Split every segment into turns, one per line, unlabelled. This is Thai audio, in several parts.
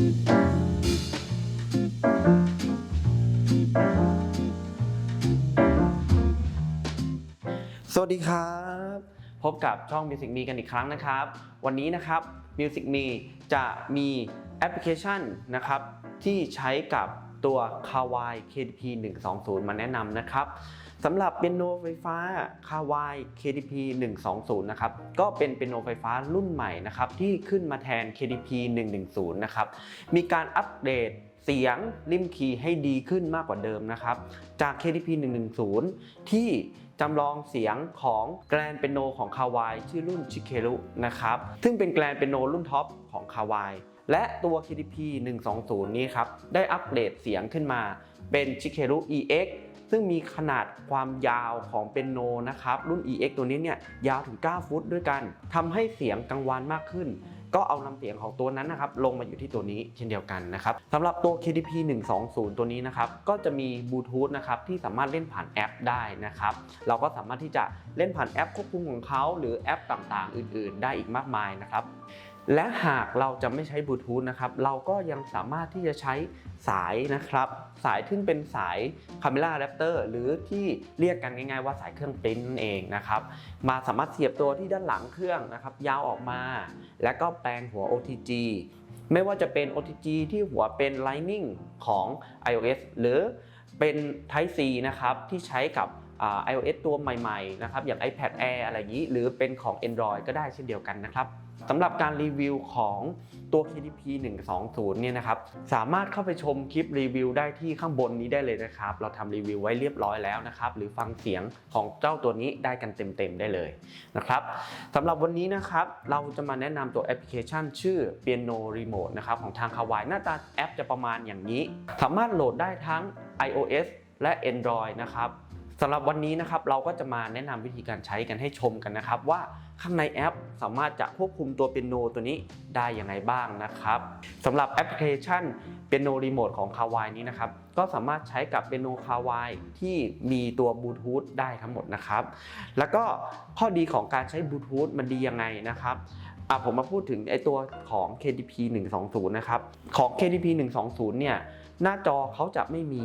สวัสดีครับ พบกับช่อง Music Me กันอีกครั้งนะครับ วันนี้นะครับ Music Me จะมีแอปพลิเคชันนะครับที่ใช้กับตัว Kawai KDP 120 มาแนะนำนะครับ สำหรับเปียโนไฟฟ้า Kawai KDP 120 นะครับ ก็เป็นเปียโนไฟฟ้ารุ่นใหม่นะครับ ที่ขึ้นมาแทน KDP 110 นะครับ มีการอัปเดตเสียงริมคีย์ให้ดีขึ้นมากกว่าเดิมนะครับ จาก KDP 110 ที่จำลองเสียงของแกรนเปียโนของคาวายชื่อรุ่นชิเครุนะครับ ซึ่งเป็นแกรนเปียโนรุ่นท็อปของคาวายและตัว KDP 120 นี้ครับ ได้อัปเกรดเสียงขึ้นมาเป็นชิเครุ EX ซึ่งมีขนาดความยาวของเปียโนนะครับ รุ่น EX ตัวนี้เนี่ยยาวถึง 9 ฟุตด้วยกันทำให้เสียงกังวานมากขึ้น ก็เอานำเสียงของตัวนั้นนะครับลงมาอยู่ที่ตัวนี้เช่นเดียวกันนะครับสำหรับตัว KDP 120 ตัวนี้นะครับก็จะมีบลูทูธนะครับที่สามารถเล่นผ่านแอปได้นะครับเราก็สามารถที่จะเล่นผ่านแอปควบคุมของเขาหรือแอปต่างๆ อื่น ๆ ได้อีกมากมายนะครับ และหากเราจะไม่ใช้บลูทูธนะครับเราก็ยังสามารถที่จะใช้สายนะครับ สายที่เป็นสาย Camera Adapter หรือที่เรียกกันง่ายๆว่าสายเครื่องปริ้นนั่นเองนะครับมาสามารถเสียบตัวที่ด้านหลังเครื่องนะครับยาวออกมา แล้วก็แปลงหัว OTG ไม่ว่าจะเป็น OTG ที่หัวเป็น Lightning ของ iOS หรือเป็น Type C นะครับที่ใช้กับ iOS ตัวใหม่ๆนะครับอย่าง iPad Air อะไรอย่างนี้ หรือเป็นของ Android ก็ได้เช่นเดียวกันนะครับ สำหรับการรีวิวของตัว KDP 120เนี่ยนะครับสามารถเข้าไปชมคลิปรีวิวได้ที่ข้างบนนี้ได้เลยนะครับ เราทำรีวิวไว้เรียบร้อยแล้วนะครับ หรือฟังเสียงของเจ้าตัวนี้ได้กันเต็มๆได้เลยนะครับสำหรับวันนี้นะครับ เราจะมาแนะนำตัวแอปพลิเคชัน ชื่อ Piano Remote นะครับของทาง Kawai หน้าตาแอปจะประมาณอย่างนี้ สามารถโหลดได้ทั้ง iOS และ Android นะครับ สำหรับวันนี้นะครับเราก็จะมาแนะนำวิธีการใช้กันให้ชมกันนะครับ ว่าข้างในแอปสามารถจะควบคุมตัวเปียโนตัวนี้ได้อยังไงบ้างนะครับสำหรับแอปพลิเคชันเปียโนรีโมทของ Kawai นี้นะครับก็สามารถใช้กับเปียโน Kawai ที่มีตัวบลูทูธได้ทั้งหมดนะครับ แล้วก็ข้อดีของการใช้บลูทูธมันดียังไงนะครับอะผมมาพูดถึงไอตัวของ KDP 120 นะครับ ของ KDP 120 เนี่ย หน้าจอเขาจะไม่มี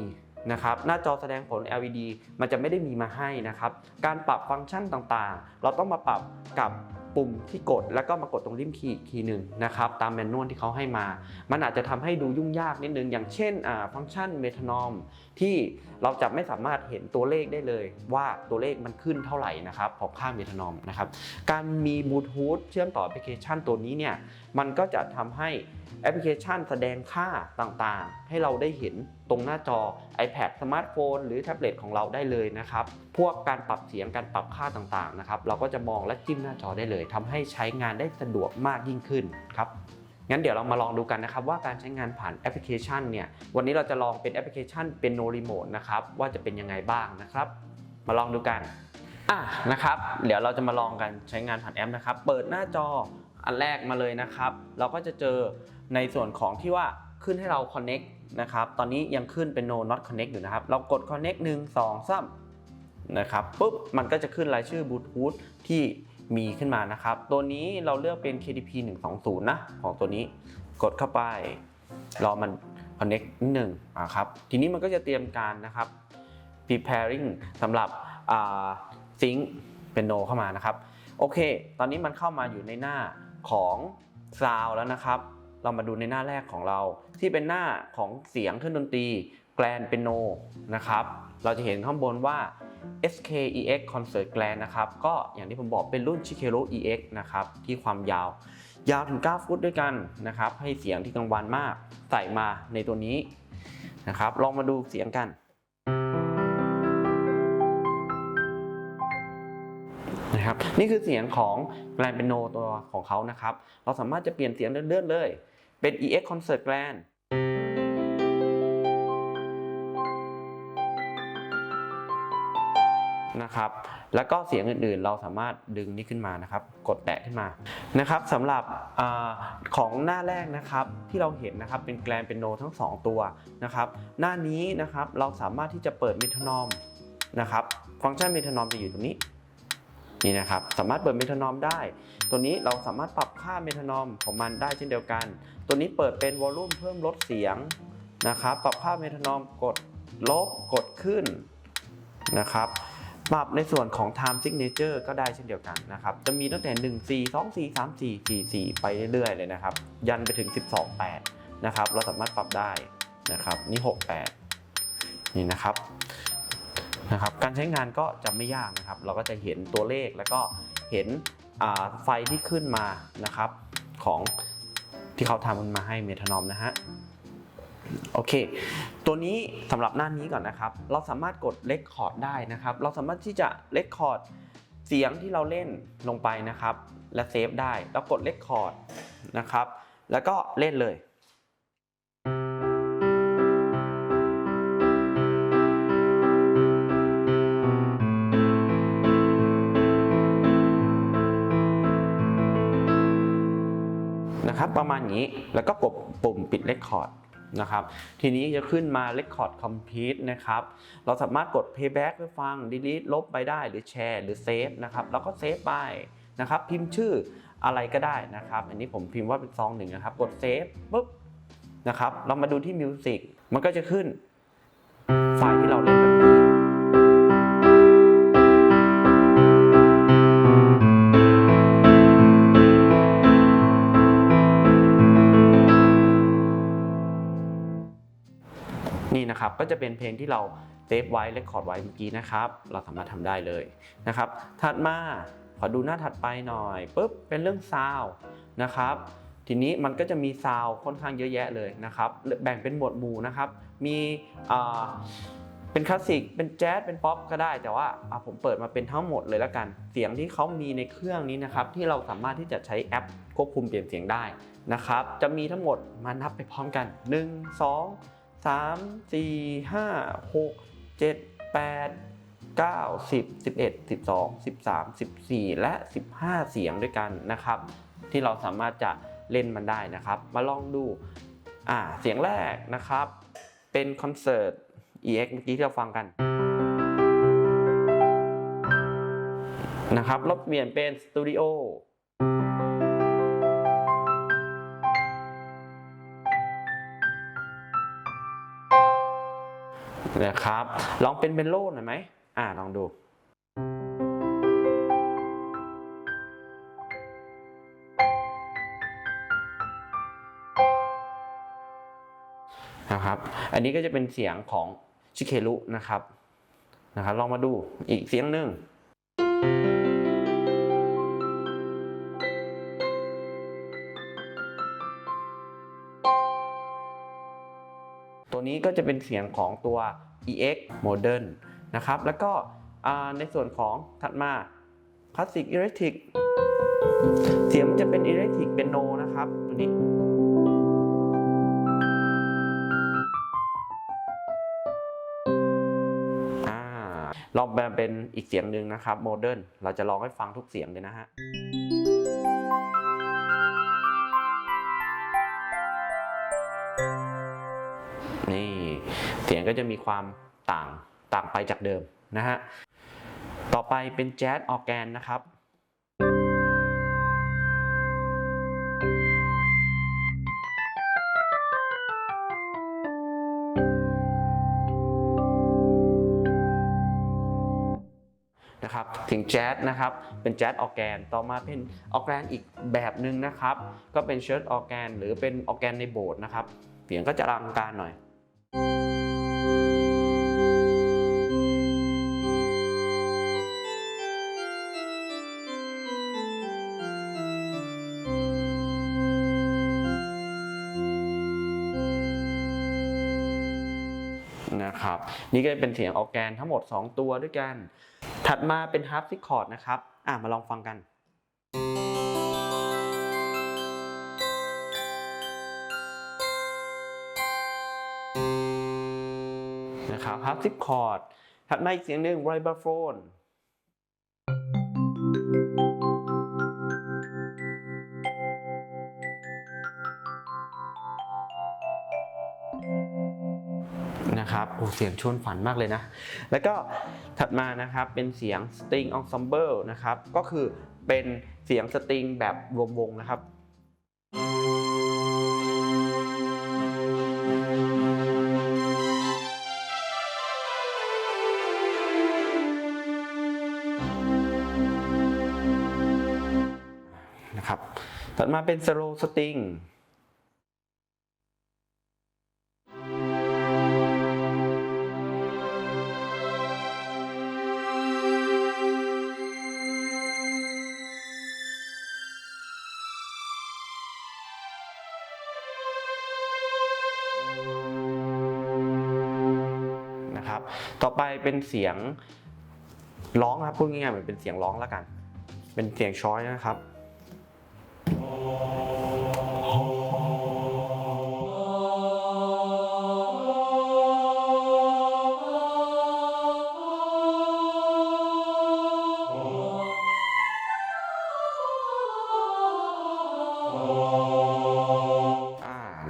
นะครับหน้าจอแสดงผล LED มันจะไม่ได้มีมาให้นะครับ การปรับฟังก์ชันต่างๆ เราต้องมาปรับกับปุ่มที่กดแล้วก็มากดตรงริมคีย์อีหนึ่งนะครับตามแมนนวลที่เขาให้มา มันอาจจะทำให้ดูยุ่งยากนิดนึง อย่างเช่นฟังก์ชันเมทานอมที่เราจะไม่สามารถเห็นตัวเลขได้เลย ว่าตัวเลขมันขึ้นเท่าไหร่นะครับของค่าเมทานอมนะครับการมีบลูทูธเชื่อมต่อแอปพลิเคชันตัวนี้เนี่ย มันก็จะทำให้แอปพลิเคชันแสดงค่าต่างๆ ให้เราได้เห็นตรงหน้าจอ iPad สมาร์ทโฟนหรือแท็บเล็ตของเราได้เลยนะครับ พวกการปรับเสียงการปรับค่าต่างๆนะครับ เราก็จะมองและจิ้มหน้าจอได้เลยทำให้ใช้งานได้สะดวกมากยิ่งขึ้นครับงั้นเดี๋ยวเรามาลองดูกันนะครับว่าการใช้งานผ่านแอปพลิเคชันเนี่ยวันนี้เราจะลองเป็นแอปพลิเคชันเป็นโนรีโมทนะครับว่าจะเป็นยังไงบ้างนะครับ มาลองดูกันอะนะครับ เดี๋ยวเราจะมาลองกันใช้งานผ่านแอปนะครับ เปิดหน้าจอ อันแรกมาเลยนะครับ เราก็จะเจอในส่วนของที่ว่าขึ้นให้เรา connect นะครับ ตอนนี้ยังขึ้นเป็น no not connect อยู่นะครับ เรากด connect 1 2 3นะครับปุ๊บ มันก็จะขึ้นรายชื่อบลูทูธที่มีขึ้นมานะครับ ตัวนี้เราเลือกเป็น KDP 120 นะ ของตัวนี้ กดเข้าไป รอมัน connect นิดหนึ่งอะครับ ทีนี้มันก็จะเตรียมการนะครับ preparing สำหรับซิงค์เป็นโนเข้ามานะครับ โอเค ตอนนี้มันเข้ามาอยู่ในหน้า ของ Sound แล้วนะครับ เรามาดูในหน้าแรกของเรา ที่เป็นหน้าของเสียงเครื่องดนตรีแกลนเปียโนนะครับ เราจะเห็นข้างบนว่า SKEX Concert Grand นะครับ ก็อย่างที่ผมบอกเป็นรุ่น Chikero EX นะครับ ที่ความยาว ยาวถึง 9 ฟุตด้วยกันนะครับ ให้เสียงที่กังวานมาก ใส่มาในตัวนี้นะครับ ลองมาดูเสียงกัน นะครับนี่คือเสียงของแกรนเปียโนตัวของเขานะครับ เราสามารถจะเปลี่ยนเสียงเลื่อนๆเลย เป็น EX Concert Grand นะครับ แล้วก็เสียงอื่นๆ เราสามารถดึงนี่ขึ้นมานะครับ กดแตะขึ้นมา นะครับสำหรับอของหน้าแรกนะครับที่เราเห็นนะครับเป็นแกรนเปียโนทั้ง 2 ตัวนะครับ หน้านี้นะครับเราสามารถที่จะเปิดเมทานอมนะครับ ฟังก์ชันเมทานอมจะอยู่ตรงนี้ นี่นะครับสามารถเปิดเมทานอมได้ ตัวนี้เราสามารถปรับค่าเมทานอมของมันได้เช่นเดียวกัน ตัวนี้เปิดเป็นวอลลุ่มเพิ่มลดเสียงนะครับปรับค่าเมทานอมกดลบกดขึ้นนะครับปรับในส่วนของ time signature ก็ได้เช่นเดียวกันนะครับ จะมีตั้งแต่ 1 4 2 4 3 4 4 4 ไปเรื่อยๆ เลยนะครับ ยันไปถึง 12 8 นะครับ เราสามารถปรับได้นะครับ นี่ 68 นี่นะครับ นะครับการใช้งานก็จะไม่ยากนะครับ เราก็จะเห็นตัวเลขแล้วก็เห็นไฟที่ขึ้นมานะครับของที่เขาทำมันมาให้เมทานอมนะฮะโอเค ตัวนี้สำหรับหน้านี้ก่อนนะครับ เราสามารถกดเลคคอร์ดได้นะครับ เราสามารถที่จะเลคคอร์ดเสียงที่เราเล่นลงไปนะครับ และเซฟได้ แล้วกดเลคคอร์ดนะครับ แล้วก็เล่นเลย นี้ แล้วก็กดปุ่มปิด Record นะครับ ทีนี้จะขึ้นมา Record Complete นะครับ เราสามารถกด Playback เพื่อฟัง Delete ลบไปได้หรือแชร์หรือเซฟนะครับแล้วก็เซฟไปนะครับ พิมพ์ชื่ออะไรก็ได้นะครับ อันนี้ผมพิมพ์ว่าเป็นซองหนึ่งนะครับ กดเซฟปุ๊บนะครับ เรามาดูที่ Music มันก็จะขึ้นไฟล์ที่เราเล่น นะครับก็จะเป็นเพลงที่เราเซฟไว้เรคคอร์ดไว้เมื่อกี้นะครับเราสามารถทำได้เลยนะครับถัดมาขอดูหน้าถัดไปหน่อยปุ๊บเป็นเรื่องซาวนะครับทีนี้มันก็จะมีซาวค่อนข้างเยอะแยะเลยนะครับแบ่งเป็นหมวดหมู่นะครับมีอ่าเป็นคลาสสิกเป็นแจ๊สเป็นป๊อปก็ได้ แต่ว่าผมเปิดมาเป็นทั้งหมดเลยแล้วกัน เสียงที่เขามีในเครื่องนี้นะครับที่เราสามารถที่จะใช้แอปควบคุมเปลี่ยนเสียงได้นะครับจะมีทั้งหมดมานับไปพร้อมกัน 1 2 3 4 5 6 7 8 9 10 11 12 13 14 และ 15 เสียงด้วยกันนะครับ ที่เราสามารถจะเล่นมันได้นะครับ มาลองดูอ่าเสียงแรกนะครับ เป็นคอนเสิร์ต EX เมื่อกี้ที่เราฟังกันนะครับล้วเปลี่ยนเป็นสตูดิโอ นะครับ ลองเป็นเบนโลหน่อยไหมอ่าลองดูนะครับอันนี้ก็จะเป็นเสียงของชิเครุนะครับนะครับลองมาดูอีกเสียงหนึ่ง ก็จะเป็นเสียงของตัว EX Modern นะครับ แล้วก็ในส่วนของถัดมา Classic Electric เสียงมันจะเป็น Electric Piano นนะครับตัวนี้ลองแบบเป็นอีกเสียงหนึ่งนะครับ Modern เราจะลองให้ฟังทุกเสียงเลยนะฮะ นี่เสียงก็จะมีความต่างต่างไปจากเดิมนะฮะ ต่อไปเป็นแจ๊สออร์แกนนะครับนะครับถึงแจ๊สนะครับเป็นแจ๊สออร์แกนต่อมาเป็นออร์แกนอีกแบบหนึ่งนะครับ ก็เป็นเชิร์ตออร์แกนหรือเป็นออร์แกนในโบสถ์นะครับเสียงก็จะอลังการหน่อย นะครับนี่ก็เป็นเสียงออแกนทั้งหมด 2 ตัวด้วยกัน ถัดมาเป็นฮาร์ปซิคอร์ดนะครับ อะมาลองฟังกัน ฮับฮาร์ปซิคอร์ดถัดมาอีกเสียงหนึ่งไรบาโฟนนะครับโอ้เสียงชวนฝันมากเลยนะ แล้วก็ถัดมานะครับเป็นเสียง string ensemble นะครับ ก็คือเป็นเสียงสตริงแบบรวมวงนะครับ ถัดมาเป็น slow string นะครับ ต่อไปเป็นเสียงร้องครับพูดง่ายๆเหมือนเป็นเสียงร้องแล้วกัน เป็นเสียงช้อยนะครับ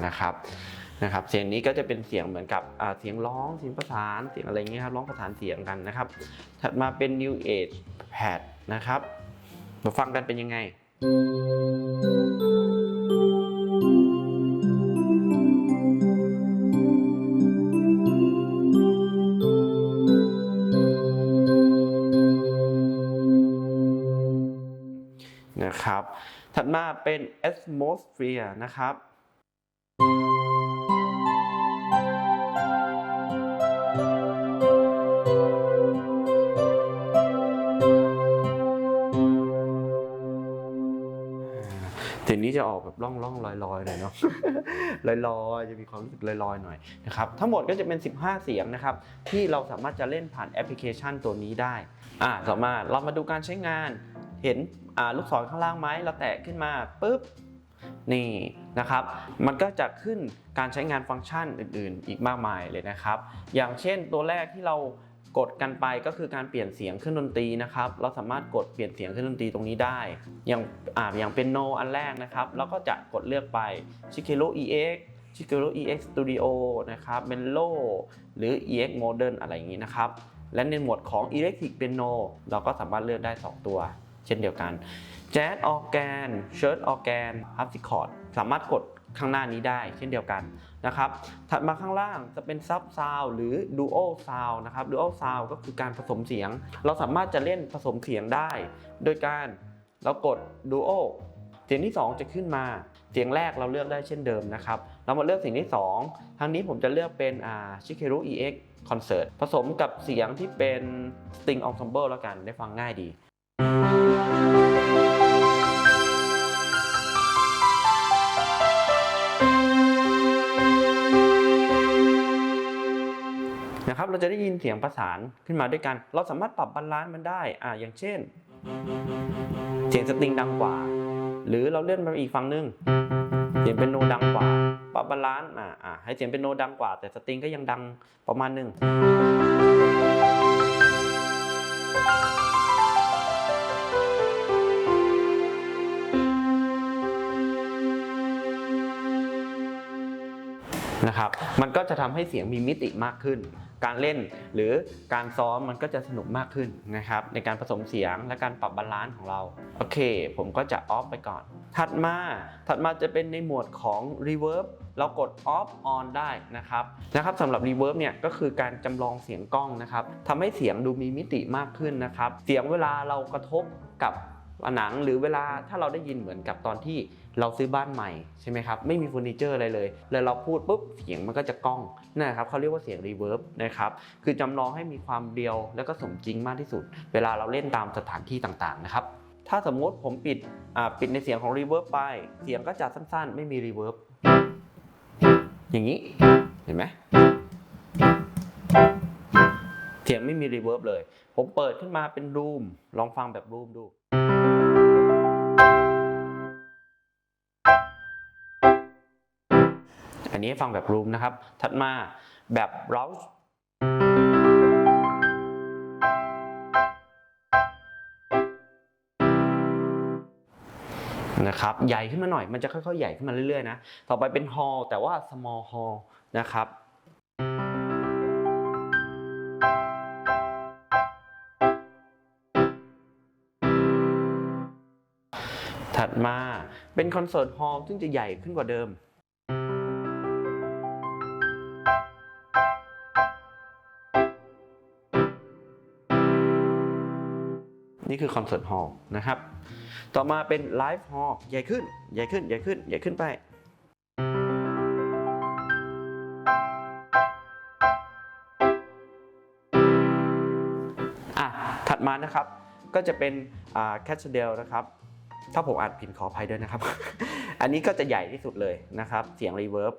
นะครับนะครับเสียงนี้ก็จะเป็นเสียงเหมือนกับเสียงร้องเสียงประสานเสียงอะไรเงี้ยครับร้องประสานเสียงกันนะครับ ถัดมาเป็น New Age Pad นะครับมาฟังกันเป็นยังไงนะครับถัดมาเป็น atmosphere นะครับ เสียงนี้จะออกแบบล่องล่องลอยลอยๆหน่อยเนาะลอยลอยๆจะมีความรู้สึกลอยลอยๆหน่อยนะครับทั้งหมดก็จะเป็น 15 เสียงนะครับที่เราสามารถจะเล่นผ่านแอปพลิเคชันตัวนี้ได้อ่าต่อมาเรามาดูการใช้งานเห็นอ่าลูกศรข้างล่างไหมเราแตะขึ้นมาปุ๊บนี่นะครับ มันก็จะขึ้นการใช้งานฟังก์ชันอื่น ๆ อีกมากมายเลยนะครับ อย่างเช่นตัวแรกที่เรา กดกันไปก็คือการเปลี่ยนเสียงเครื่องดนตรีนะครับ เราสามารถกดเปลี่ยนเสียงเครื่องดนตรีตรงนี้ได้ อย่างอ่าอย่างเป็นโนอันแรกนะครับเราก็จะกดเลือกไป c h i k e r o EX c h i k e r o EX Studio นะครับ Menlo หรือ EX Modern อะไรอย่างนี้นะครับ และในหมวดของ Electric Piano เราก็สามารถเลือกได้ 2 ตัว เช่นเดียวกัน Jazz Organ Shirt Organ Harpsichord สามารถกดข้างหน้านี้ได้ เช่นเดียวกัน นะครับ ถัดมาข้างล่างจะเป็น Sub Sound หรือ Duo Sound นะครับ Duo Sound ก็คือการผสมเสียง เราสามารถจะเล่นผสมเสียงได้ โดยการเรากด Duo เสียงที่ 2 จะขึ้นมา เสียงแรกเราเลือกได้เช่นเดิมนะครับ เรามาเลือกเสียงที่ 2 ทางนี้ผมจะเลือกเป็นอ่า Shikeru EX Concert ผสมกับเสียงที่เป็น String Ensemble แล้วกันได้ฟังง่ายดี นะครับเราจะได้ยินเสียงประสานขึ้นมาด้วยกัน เราสามารถปรับบาลานซ์มันได้อ่าอย่างเช่น เสียงสตริงดังกว่า หรือเราเลื่อนมาอีกฝั่งหนึงเสียงเป็นโนดังกว่าปรับบาลานซ์อ่าอ่าให้เสียงเป็นโนดังกว่า แต่สตริงก็ยังดังประมาณหนึ่ง นะครับ มันก็จะทำให้เสียงมีมิติมากขึ้น การเล่นหรือการซ้อมมันก็จะสนุกมากขึ้นนะครับ ในการผสมเสียงและการปรับบาลานซ์ของเรา โอเค ผมก็จะออฟไปก่อน ถัดมา ถัดมาจะเป็นในหมวดของ reverb เรากด off on ได้นะครับนะครับสำหรับ reverb เนี่ยก็คือการจำลองเสียงกล้องนะครับทำให้เสียงดูมีมิติมากขึ้นนะครับ เสียงเวลาเรากระทบกับผนังหรือเวลาถ้าเราได้ยินเหมือนกับตอนที่ เราซื้อบ้านใหม่ใช่ไหมครับไม่มีเฟอร์นิเจอร์อะไรเลย แล้วเราพูดปุ๊บเสียงมันก็จะก้องนั่นะครับเขาเรียกว่าเสียง reverb นะครับคือจำลองให้มีความเรียวแล้วก็สมจริงมากที่สุด เวลาเราเล่นตามสถานที่ต่างๆนะครับถ้าสมมติผมปิดอ่าปิดในเสียงของ reverb ไป เสียงก็จะสั้นๆ ไม่มี reverb อย่างนี้เห็นไหมเสียงไม่มี reverb เลย ผมเปิดขึ้นมาเป็นรูม ลองฟังแบบรูมดู นี้ให้ฟังแบบรูมนะครับ ถัดมาแบบเร้านะครับ ใหญ่ขึ้นมาหน่อย มันจะค่อยๆ ใหญ่ขึ้นมาเรื่อยๆ นะ ต่อไปเป็นฮอลแต่ว่า small hall นะครับถัดมาเป็นคอนเสิร์ตฮอลล์ซึ่งจะใหญ่ขึ้นกว่าเดิม นี่คือคอนเสิร์ตฮอลล์นะครับ ต่อมาเป็นไลฟ์ฮอลล์ใหญ่ขึ้น ใหญ่ขึ้น ใหญ่ขึ้น ใหญ่ขึ้นไปอะถัดมานะครับ ก็จะเป็นแคชเดลนะครับ ถ้าผมอ่านผิดขออภัยด้วยนะครับ อันนี้ก็จะใหญ่ที่สุดเลยนะครับ เสียงรีเวิร์บ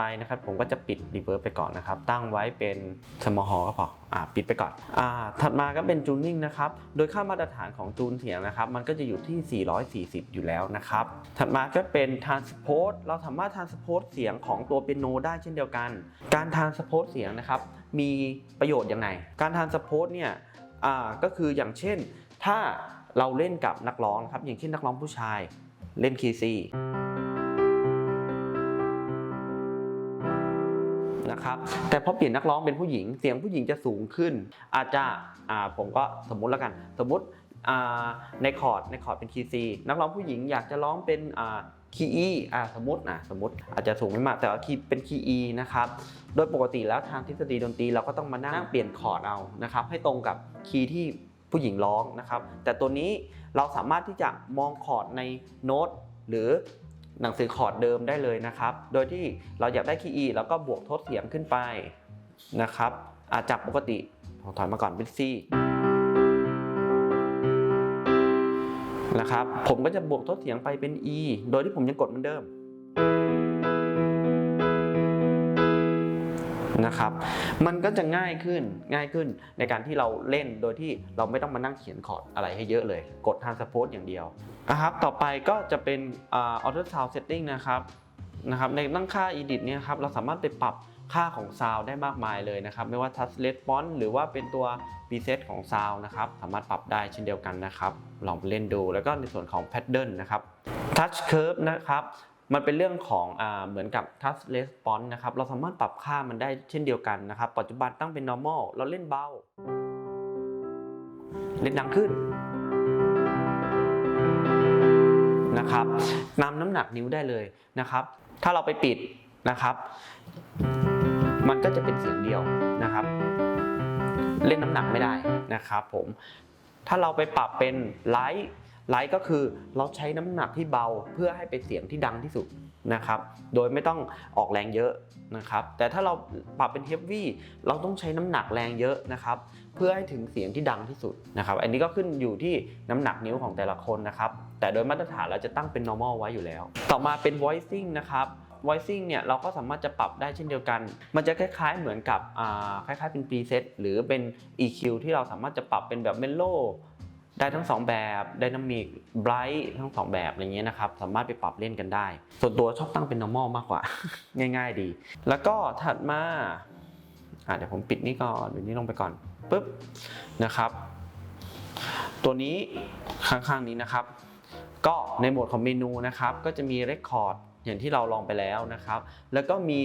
ไปนะครับ ผมก็จะปิดรีเวิร์บไปก่อนนะครับ ตั้งไว้เป็นสมอลก็พออ่าปิดไปก่อนอ่าถัดมาก็เป็นจูนนิ่งนะครับ โดยค่ามาตรฐานของจูนเสียงนะครับ มันก็จะอยู่ที่ 440 อยู่แล้วนะครับ ถัดมาก็เป็น transpose เราสามารถ transpose เสียงของตัวเปียโนได้เช่นเดียวกัน การ transpose เสียงนะครับ มีประโยชน์ยังไง การ transpose เนี่ยอ่าก็คืออย่างเช่น ถ้าเราเล่นกับนักร้องนะครับ อย่างเช่นนักร้องผู้ชาย เล่นคีย์ซี นะครับ แต่พอเปลี่ยนนักร้องเป็นผู้หญิง เสียงผู้หญิงจะสูงขึ้น อาจจะอ่าผมก็สมมุติแล้วกัน สมมุติอ่าในคอร์ดในคอร์ดเป็นคีย์ซีนักร้องผู้หญิงอยากจะร้องเป็นอ่าคีย์อีอ่าสมมตินะสมมติอาจจะสูงไม่มากแต่ว่าคีย์เป็นคีย์อีนะครับ โดยปกติแล้วทางทฤษฎีดนตรีเราก็ต้องมานั่งเปลี่ยนคอร์ดเอานะครับ ให้ตรงกับคีย์ที่ผู้หญิงร้องนะครับ แต่ตัวนี้เราสามารถที่จะมองคอร์ดในโน้ตหรือ หนังสือคอร์ดเดิมได้เลยนะครับ โดยที่เราอยากได้คีย์ E แล้วก็บวกทดเสียงขึ้นไปนะครับอาจากปกติผมถอยมาก่อนเป็น C นะครับผมก็จะบวกทดเสียงไปเป็น E โดยที่ผมยังกดเหมือนเดิมนะครับ มันก็จะง่ายขึ้นง่ายขึ้นในการที่เราเล่นโดยที่เราไม่ต้องมานั่งเขียนคอร์ดอะไรให้เยอะเลย กด transpose อย่างเดียว นะครับต่อไปก็จะเป็นอ่า auto sound setting นะครับนะครับในตั้งค่า edit เนี่ยครับเราสามารถไปปรับค่าของ sound ได้มากมายเลยนะครับ ไม่ว่า touch response หรือว่าเป็นตัว preset ของ sound นะครับ สามารถปรับได้เช่นเดียวกันนะครับ ลองไปเล่นดู แล้วก็ในส่วนของ pattern นะครับ touch curve นะครับมันเป็นเรื่องของอเหมือนกับ touch response นะครับ เราสามารถปรับค่ามันได้เช่นเดียวกันนะครับ ปัจจุบันตั้งเป็น normal เราเล่นเบา เล่นดังขึ้น นะครับนำน้ำหนักนิ้วได้เลยนะครับ ถ้าเราไปปิดนะครับ มันก็จะเป็นเสียงเดียวนะครับ เล่นน้ำหนักไม่ได้นะครับผมถ้าเราไปปรับเป็นไลท์ไลท์ก็คือเราใช้น้ำหนักที่เบาเพื่อให้เป็นเสียงที่ดังที่สุดนะครับ โดยไม่ต้องออกแรงเยอะนะครับ แต่ถ้าเราปรับเป็นเฮฟวี่เราต้องใช้น้ำหนักแรงเยอะนะครับ เพื่อให้ถึงเสียงที่ดังที่สุดนะครับ อันนี้ก็ขึ้นอยู่ที่น้ำหนักนิ้วของแต่ละคนนะครับ แต่โดยมาตรฐานเราจะตั้งเป็น normal ไว้อยู่แล้ว ต่อมาเป็น voicing นะครับ voicing เนี่ยเราก็สามารถจะปรับได้เช่นเดียวกัน มันจะคล้ายๆเหมือนกับคล้ายๆเป็น preset หรือเป็น EQ ที่เราสามารถจะปรับเป็นแบบ mellow ได้ทั้งสองแบบ dynamic bright ทั้งสองแบบอะไรเงี้ยนะครับ สามารถไปปรับเล่นกันได้ ส่วนตัวชอบตั้งเป็น normal มากกว่า ง่ายๆดี แล้วก็ถัดมาอะเดี๋ยวผมปิดนี่ก่อนเดี๋ยวนี้ลงไปก่อนปุ๊บนะครับ ตัวนี้ข้างๆนี้นะครับ ก็ในโหมดของเมนูนะครับก็จะมี Record อย่างที่เราลองไปแล้วนะครับ แล้วก็มี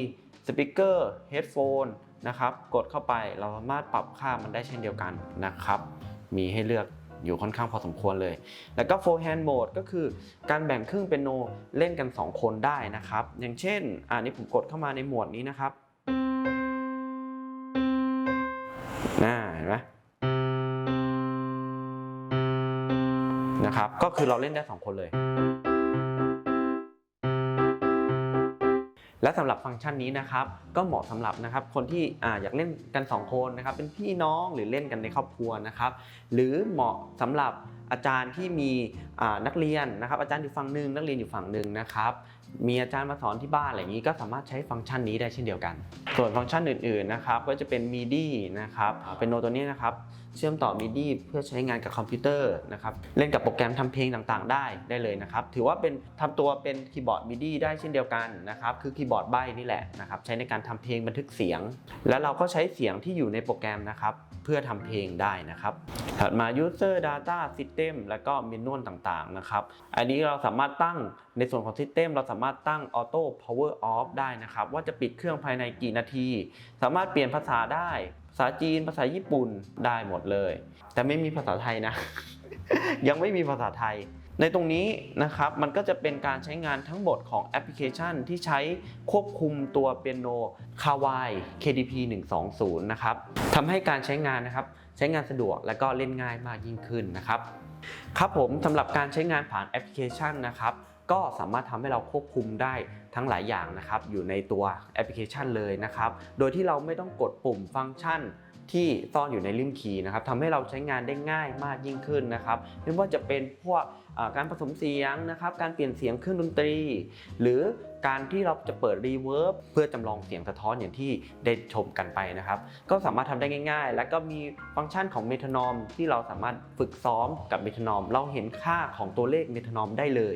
สปีกเกอร์เฮดโฟนนะครับกดเข้าไปเราสามารถปรับค่ามันได้เช่นเดียวกันนะครับ มีให้เลือกอยู่ค่อนข้างพอสมควรเลย แล้วก็ four hand mode ก็คือการแบ่งครึ่งเป็นโนเล่นกัน 2 คนได้นะครับ อย่างเช่น อันนี้ผมกดเข้ามาในหมวดนี้นะครับ คือเราเล่นได้ 2 คนเลย และสำหรับฟังก์ชันนี้นะครับก็เหมาะสำหรับนะครับคนที่ออยากเล่นกัน 2 คนนะครับเป็นพี่น้องหรือเล่นกันในครอบครัวนะครับ หรือเหมาะสำหรับอาจารย์ที่มีนักเรียนนะครับ อาจารย์อยู่ฝั่งหนึ่งนักเรียนอยู่ฝั่งหนึ่งนะครับ มีอาจารย์มาสอนที่บ้านอะไรอย่างนี้ก็สามารถใช้ฟังก์ชันนี้ได้เช่นเดียวกัน ส่วนฟังก์ชันอื่นๆนะครับก็จะเป็น MIDI นะครับเป็นโนตัวนี้นะครับ เชื่อมต่อ MIDI เพื่อใช้งานกับคอมพิวเตอร์นะครับเล่นกับโปรแกรมทำเพลงต่างๆ ได้ได้เลยนะครับถือว่าเป็นทำตัวเป็นคีย์บอร์ด MIDI ได้เช่นเดียวกันนะครับคือคีย์บอร์ดใบนี่แหละนะครับใช้ในการทำเพลงบันทึกเสียง แล้วเราก็ใช้เสียงที่อยู่ในโปรแกรมนะครับเพื่อทำเพลงได้นะครับถัดมา user data system แล้วก็ manual ต่างๆนะครับอันนี้เราสามารถตั้งในส่วนของ system เราสามารถตั้ง Auto Power Off ได้นะครับว่าจะปิดเครื่องภายในกี่นาที สามารถเปลี่ยนภาษาได้ ษาจีน ภาษาญี่ปุ่นได้หมดเลย แต่ไม่มีภาษาไทยนะ ยังไม่มีภาษาไทย ในตรงนี้นะครับมันก็จะเป็นการใช้งานทั้งหมดของแอปพลิเคชันที่ใช้ควบคุมตัวเปียโน Kawai KDP 120นะครับทำให้การใช้งานนะครับใช้งานสะดวกและก็เล่นง่ายมากยิ่งขึ้นนะครับครับผมสำหรับการใช้งานผ่านแอปพลิเคชันนะครับ ก็สามารถทำให้เราควบคุมได้ทั้งหลายอย่างนะครับอยู่ในตัวแอปพลิเคชันเลยนะครับ โดยที่เราไม่ต้องกดปุ่มฟังก์ชันที่ซ่อนอยู่ในริมคีนะครับทำให้เราใช้งานได้ง่ายมากยิ่งขึ้นนะครับไม่ว่าจะเป็นพวกการผสมเสียงนะครับ การเปลี่ยนเสียงเครื่องดนตรี หรือการที่เราจะเปิดรีเวิร์บเพื่อจำลองเสียงสะท้อนอย่างที่ได้ชมกันไปนะครับ ก็สามารถทำได้ง่าย ๆ แล้วก็มีฟังก์ชันของเมทานอมที่เราสามารถฝึกซ้อมกับเมทานอมเราเห็นค่าของตัวเลขเมทานอมได้เลย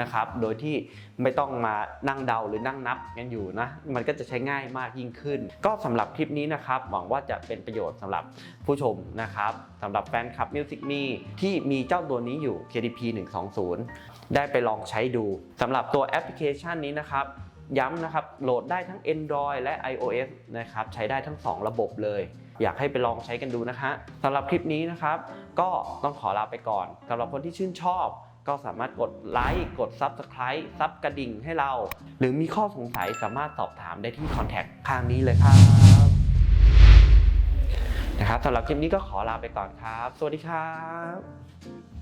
นะครับ โดยที่ไม่ต้องมานั่งเดาหรือนั่งนับกันอยู่นะ มันก็จะใช้ง่ายมากยิ่งขึ้น ก็สำหรับคลิปนี้นะครับ หวังว่าจะเป็นประโยชน์สำหรับผู้ชมนะครับสำหรับแฟนคลับ Music Me ที่มีเจ้าตัวนี้อยู่ KDP 120 ได้ไปลองใช้ดูสำหรับตัวแอปพลิเคชันนี้นะครับย้ำนะครับ โหลดได้ทั้ง Android และ iOS นะครับ ใช้ได้ทั้ง 2 ระบบเลย อยากให้ไปลองใช้กันดูนะฮะสำหรับคลิปนี้นะครับ ก็ต้องขอลาไปก่อนสำหรับคนที่ชื่นชอบ ก็สามารถกดไลค์กด Subscribe ซับกระดิ่งให้เรา หรือมีข้อสงสัยสามารถสอบถามได้ที่ Contact ข้างนี้เลยครับนะครับสำหรับคลิปนี้ก็ขอลาไปก่อนครับ สวัสดีครับ